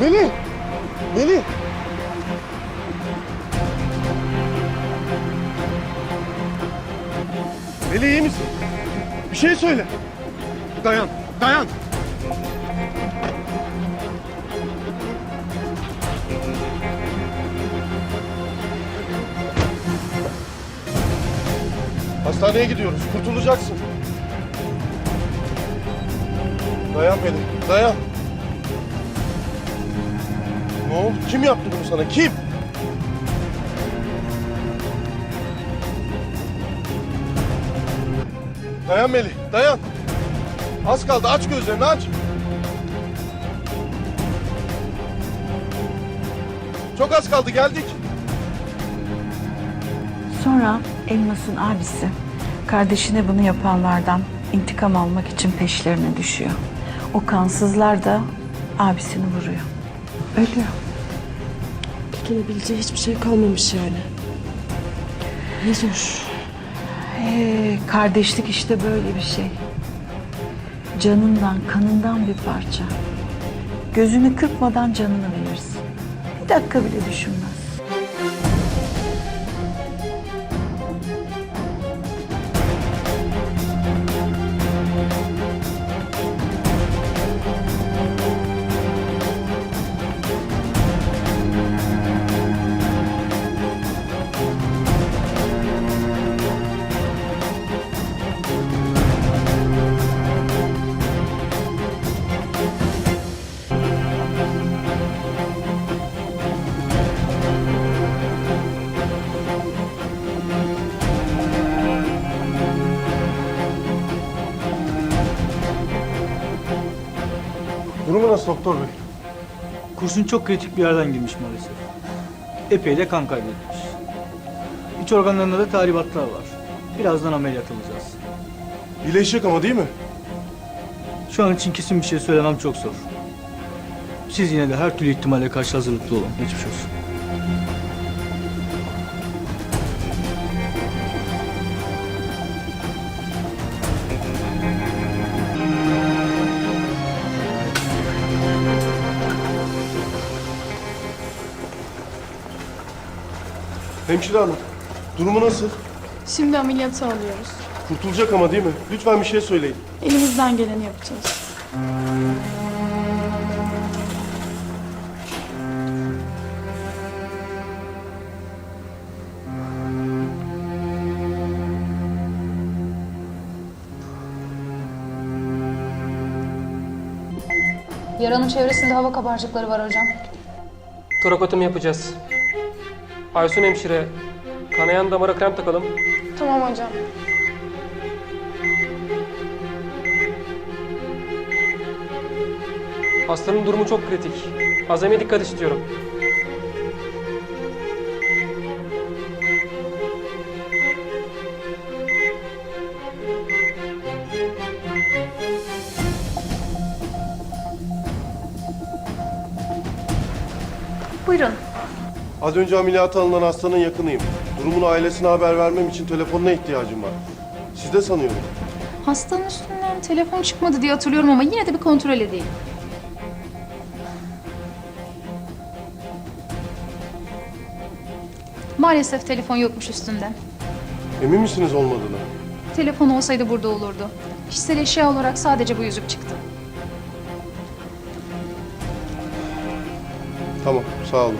Melih! Melih! Melih iyi misin? Bir şey söyle. Dayan, dayan. Hastaneye gidiyoruz. Kurtulacaksın. Dayan Melih, dayan. Ne oldu? Kim yaptı bunu sana? Kim? Dayan Melih, dayan. Az kaldı, aç gözlerini, aç. Çok az kaldı, geldik. Sonra Elmas'ın abisi kardeşine bunu yapanlardan intikam almak için peşlerine düşüyor. O kansızlar da abisini vuruyor. Ölüyor. Beklenebileceği hiçbir şey kalmamış yani. Ne zor. Ee, kardeşlik işte böyle bir şey. Canından, kanından bir parça. Gözünü kırpmadan canını verirsin. Bir dakika bile düşünmez. Durumu nasıl doktor bey? Kurşun çok kritik bir yerden girmiş maalesef. Epey de kan kaybetmiş. İç organlarında da tahribatlar var. Birazdan ameliyat alacağız. İyileşecek ama değil mi? Şu an için kesin bir şey söylemem çok zor. Siz yine de her türlü ihtimale karşı hazırlıklı olun. Geçmiş olsun. Hemşire hanım, durumu nasıl? Şimdi ameliyatı alıyoruz. Kurtulacak ama değil mi? Lütfen bir şey söyleyin. Elimizden geleni yapacağız. Yaranın çevresinde hava kabarcıkları var hocam. Torakotomi yapacağız. Aysun hemşire, kanayan damara krem takalım. Tamam hocam. Hastanın durumu çok kritik. Azami dikkat istiyorum. Buyurun. Az önce ameliyata alınan hastanın yakınıyım. Durumunu ailesine haber vermem için telefonuna ihtiyacım var. Siz de sanıyorum. Hastanın üstünden telefon çıkmadı diye hatırlıyorum ama yine de bir kontrol edeyim. Maalesef telefon yokmuş üstünde. Emin misiniz olmadığını? Telefon olsaydı burada olurdu. Kişisel eşya olarak sadece bu yüzük çıktı. Tamam, sağ olun.